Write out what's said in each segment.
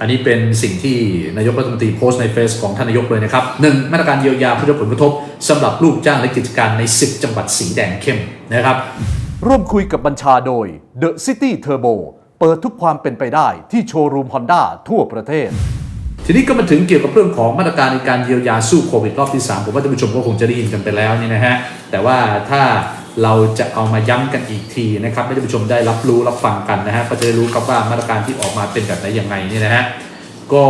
อันนี้เป็นสิ่งที่นายกรัฐมนตรีโพสต์ในเฟซของท่านนายกเลยนะครับหนึ่งมาตรการเยียวยาผู้ได้รับผลกระทบสำหรับลูกจ้างและกิจการใน 10 จังหวัดสีแดงเข้มนะครับ ร่วมคุยกับบัญชาโดย The City Turbo เปิดทุกความเป็นไปได้ที่โชว์รูม Honda ทั่วประเทศ ทีนี้ก็มาถึงเกี่ยวกับเรื่องของมาตรการในการเยียวยาสู้โควิดรอบที่ 3 ผมว่าท่านผู้ชมก็คงจะได้ยินกันไปแล้วนี่นะฮะแต่ว่าถ้า เราจะเอามาย้ำกันอีกทีนะครับให้ท่านผู้ชมได้รับรู้รับฟังกันนะฮะก็จะได้รู้ครับว่ามาตรการที่ออกมาเป็นแบบไหนยังไงนี่นะฮะก็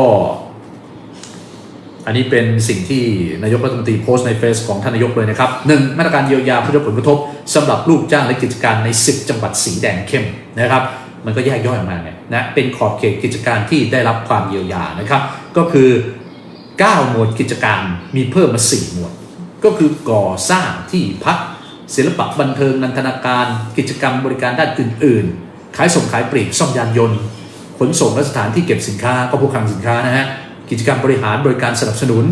อันนี้เป็นสิ่งที่นายกรัฐมนตรีโพสต์ในเฟซของท่านนายกเลยนะครับหนึ่งมาตรการเยียวยาผู้ได้รับผลกระทบสำหรับลูกจ้างและกิจการใน 10 จังหวัดสีแดงเข้มนะครับ มันก็แยกย่อยออกมาเนี่ยนะเป็นขอบเขตกิจการที่ได้รับความเยียวยานะครับ ก็คือ 9 หมวดกิจการมีเพิ่มมา 4 หมวด ก็คือก่อสร้างที่พัก ศิลปะบันเทิงนันทนาการ กิจกรรมบริการด้านอื่น ๆ ขายส่งขายปลีกซ่อมยานยนต์ ขนส่งและสถานที่เก็บสินค้าก็พวกคลังสินค้านะฮะกิจกรรมบริหารบริการสนับสนุน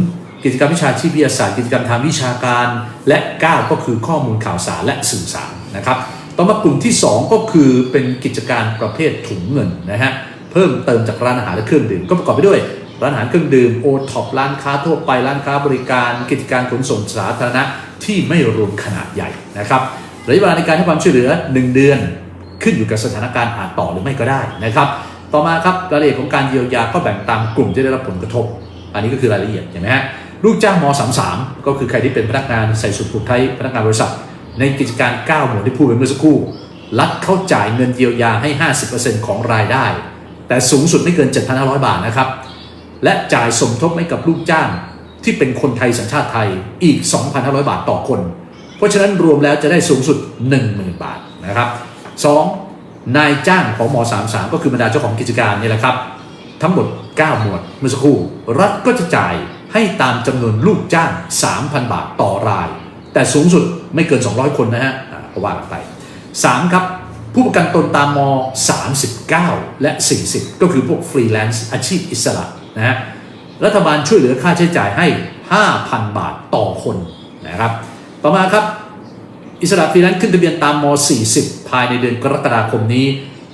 กิจกรรมวิชาชีพวิทยาศาสตร์กิจกรรมทางวิชาการ และ 9 ก็คือข้อมูลข่าวสารและสื่อสารนะครับต่อมากลุ่มที่ 2 ก็คือเป็นกิจการประเภทถุงเงินนะฮะเพิ่มเติมจากร้านอาหารและเครื่องดื่มก็ประกอบไปด้วยร้านอาหารเครื่องดื่มโอท็อปร้านค้าทั่วไปร้านค้าบริการ กิจการขนส่งสาธารณะที่ไม่รวมขนาดใหญ่นะครับระยะเวลาในการให้ความช่วยเหลือ 1 เดือน ขึ้นอยู่กับสถานการณ์อาจต่อหรือไม่ก็ได้นะครับ ต่อมาครับรายละเอียดของการเยียวยาก็แบ่งตามกลุ่มที่ได้รับผลกระทบ อันนี้ก็คือรายละเอียดเห็นไหมฮะลูกจ้างม .33 ก็คือใครที่เป็นพนักงานใส่สุดผูกไทยพนักงานบริษัท ในกิจการ 9 หมวดที่พูดไปเมื่อสักครู่รัฐเข้าจ่ายเงินเยียวยาให้ 50%ของรายได้ แต่สูงสุดไม่เกิน 7,500 บาทนะครับและจ่ายสมทบให้กับลูกจ้าง ที่เป็นคนไทยสัญชาติไทยอีก 2,500 บาทต่อคน เพราะฉะนั้นรวมแล้วจะได้สูงสุด 10,000 บาทนะครับ 2. นายจ้างของม33 ก็คือบรรดาเจ้าของกิจการนี่แหละครับ ทั้งหมด 9 หมวดเมื่อสักครู่ รัฐก็จะจ่ายให้ตามจำนวนลูกจ้าง 3,000 บาทต่อราย แต่สูงสุดไม่เกิน 200 คนนะฮะอ่าก็ว่ากันไป 3. ครับผู้ประกันตนตามม 39 และ 40 ก็คือพวกฟรีแลนซ์อาชีพอิสระนะฮะ รัฐบาลช่วยเหลือค่าใช้จ่ายให้ 5,000 บาทต่อคนนะครับ ต่อมาครับ อิสระฟรีแลนซ์ขึ้นทะเบียนตามม 40 ภายในเดือนกรกฎาคมนี้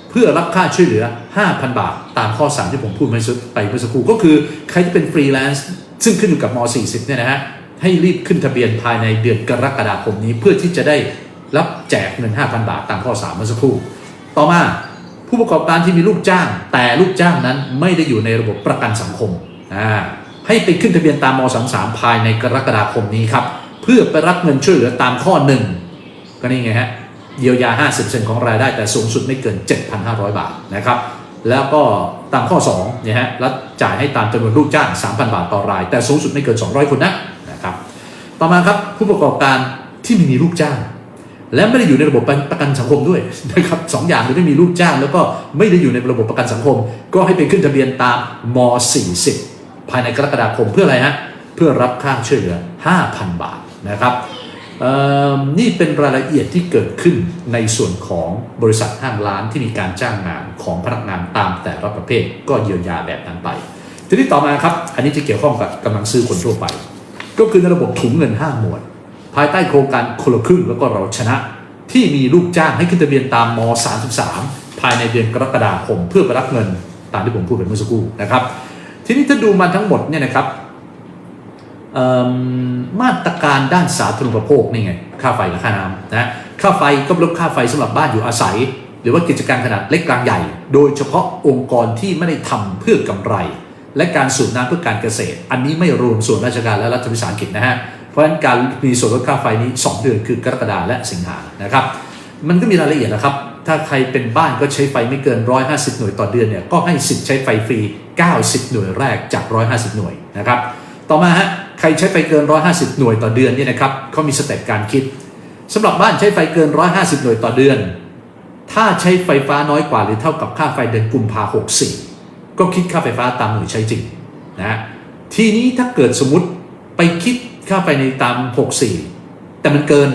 เพื่อรับค่าช่วยเหลือ 5,000 บาท ตามข้อ3ที่ผมพูดไปเมื่อสักครู่ก็คือใครที่เป็นฟรีแลนซ์ซึ่งขึ้นอยู่กับม 40 เนี่ยนะฮะให้รีบขึ้นทะเบียนภายในเดือนกรกฎาคมนี้ เพื่อที่จะได้รับแจกเงิน 5,000 บาทตามข้อ 3 เมื่อสักครู่ ต่อมาผู้ประกอบการที่มีลูกจ้าง แต่ลูกจ้างนั้นไม่ได้อยู่ในระบบประกันสังคม ให้ไปขึ้นทะเบียนตามม33ภายในกรกฎาคมนี้ครับ เพื่อไปรับเงินช่วยเหลือตามข้อ1ก็นี่ไงฮะเยียวยา 50%ของรายได้แต่สูงสุดไม่เกิน 7,500 บาทนะครับ แล้วก็ตามข้อ2เนี่ยฮะรัฐจ่ายให้ตามจำนวนลูกจ้าง 3,000 บาทต่อราย แต่สูงสุดไม่เกิน 200 คนนะนะครับ ต่อมาครับผู้ประกอบการที่ไม่มีลูกจ้าง และไม่ได้อยู่ในระบบประกันสังคมด้วยนะครับสองอย่างคือไม่มีลูกจ้าง แล้วก็ไม่ได้อยู่ในระบบประกันสังคม ก็ให้ไปขึ้นทะเบียนตามม 40 ภายในกรกฎาคมเพื่ออะไรฮะเพื่อรับค่าช่วยเหลือ 5,000 บาทนะครับนี่เป็นรายละเอียดที่เกิดขึ้นในส่วนของบริษัทห้างร้านที่มีการจ้างงานของพนักงานตามแต่ละประเภทก็เยียวยาแบบนั้นไป ทีนี้ต่อมาครับ อันนี้จะเกี่ยวข้องกับกำลังซื้อคนทั่วไป ก็คือในระบบถุงเงิน 5 หมวด ภายใต้โครงการคนละครึ่งแล้วก็เราชนะ ที่มีลูกจ้างให้ขึ้นทะเบียนตามม 33 ภายในเดือนกรกฎาคมเพื่อไปรับเงินตามที่ผมพูดไปเมื่อสักครู่นะครับ ทีนี้ถ้าดูมาทั้งหมดเนี่ยนะครับมมาตรการด้านสาธารณูปโภคนี่ไงค่าไฟกับค่าน้ำนะค่าไฟก็ลดค่าไฟสำหรับบ้านอยู่อาศัย หรือว่ากิจการขนาดเล็กกลางใหญ่ โดยเฉพาะองค์กรที่ไม่ได้ทำเพื่อกำไร และการสูบน้ำเพื่อการเกษตร อันนี้ไม่รวมส่วนราชการและรัฐวิสาหกิจนะฮะเพราะฉะนั้นการมีส่วนลดค่าไฟนี้ 2 เดือนคือกรกฎาและสิงหานะครับ มันก็มีรายละเอียดนะครับ ถ้าใครเป็นบ้านก็ใช้ไฟไม่เกิน 150 หน่วยต่อเดือนเนี่ยก็ให้สิทธิ์ใช้ไฟฟรี 90 หน่วยแรกจาก 150 หน่วยนะครับต่อมาฮะใครใช้ไฟเกิน 150 หน่วยต่อเดือนเนี่ยนะครับเขามีสเต็ปการคิดสำหรับบ้านใช้ไฟเกิน 150 หน่วยต่อเดือน ถ้าใช้ไฟฟ้าน้อยกว่าหรือเท่ากับค่าไฟเดือนกุมภา64 ก็คิดค่าไฟฟ้าตามหน่วยใช้จริงนะทีนี้ถ้าเกิดสมมติไปคิดค่าไฟในตาม 64 แต่มันเกิน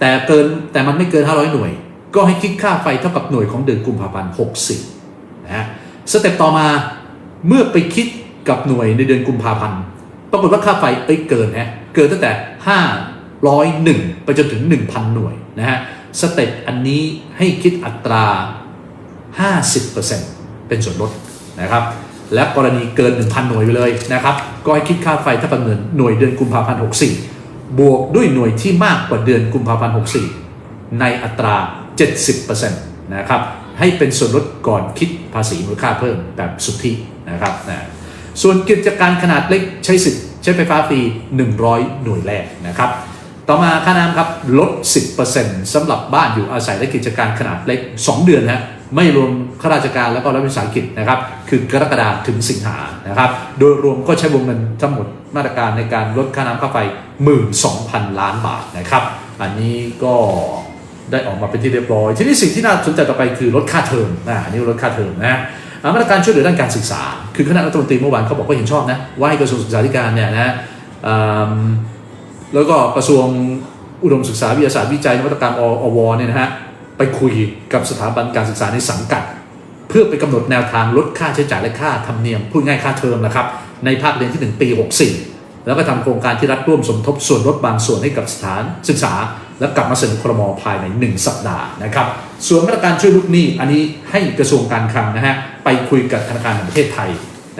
แต่เกินแต่มันไม่เกิน 500 หน่วย ก็ให้คิดค่าไฟเท่ากับหน่วยของเดือนกุมภาพันธ์64นะฮะสเต็ปต่อมาเมื่อไปคิดกับหน่วยในเดือนกุมภาพันธ์ปรากฏว่าค่าไฟเอ้ยเกินฮะเกินตั้งแต่ 501 ไปจนถึง 1,000 หน่วยนะฮะสเต็ปอันนี้ให้คิดอัตรา 50%เป็นส่วนลดนะครับและกรณีเกิน 1,000 หน่วยไปเลยนะครับก็ให้คิดค่าไฟถ้าประเมินหน่วยเดือนกุมภาพันธ์64 บวกด้วยหน่วยที่มากกว่าเดือนกุมภาพันธ์64 ในอัตรา 70%นะครับให้เป็นส่วนลดก่อนคิดภาษีมูลค่าเพิ่มแบบสุทธินะครับนะส่วนกิจการขนาดเล็กใช้สิทธิ์ใช้ไฟฟ้าฟรี 100 หน่วยแรกนะครับ ต่อมาค่าน้ำครับลด 10%สำหรับบ้านอยู่อาศัยและกิจการขนาดเล็ก 2 เดือนนะไม่รวมข้าราชการแล้วก็รัฐวิสาหกิจนะครับ คือกรกฎาคมถึงสิงหานะครับ โดยรวมก็ใช้วงเงินทั้งหมดมาตรการในการลดค่าน้ำค่าไฟ 12,000 ล้านบาทนะครับ อันนี้ก็ ได้ออกมาเป็นที่เรียบร้อย ทีนี้สิ่งที่น่าสนใจต่อไปคือลดค่าเทอมนะอันนี้ลดค่าเทอมนะมาตรการช่วยเหลือด้านการศึกษา คือคณะรัฐมนตรีเมื่อวานเขาบอกว่าเห็นชอบนะว่าให้กระทรวงศึกษาธิการเนี่ยนะแล้วก็กระทรวงอุดมศึกษาวิทยาศาสตร์วิจัยนวัตกรรมอวเนี่ยนะฮะไปคุยกับสถาบันการศึกษาในสังกัด เพื่อไปกำหนดแนวทางลดค่าใช้จ่ายและค่าธรรมเนียมพูดง่ายค่าเทอมนะครับในภาคเรียนที่ 1 ปี 64 แล้วก็ทำโครงการที่รัฐร่วมสมทบส่วนลดบางส่วนให้กับสถานศึกษา แล้วกลับมาเสนอครมภายใน 1 สัปดาห์นะครับ ส่วนมาตรการช่วยลูกหนี้อันนี้ให้กระทรวงการคลังนะฮะไปคุยกับธนาคารแห่งประเทศไทย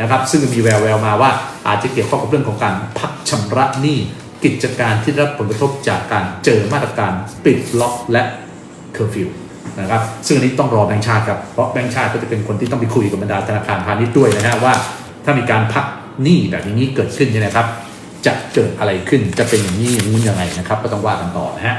นะครับ ซึ่งมีแววแววมาว่าอาจจะเกี่ยวข้องกับเรื่องของการพักชำระหนี้กิจการที่ได้รับผลกระทบจากการเจอมาตรการปิดล็อกและเคอร์ฟิวนะครับซึ่งอันนี้ต้องรอแบงค์ชาติครับ เพราะแบงค์ชาติก็จะเป็นคนที่ต้องไปคุยกับบรรดาธนาคารพาณิชย์ด้วยนะฮะว่า ถ้ามีการพักหนี้แบบนี้เกิดขึ้นเนี่ยนะครับ จะเกิดอะไรขึ้นจะเป็นอย่างนี้อย่างนู้นยังไงนะครับ ก็ต้องว่ากันต่อนะฮะ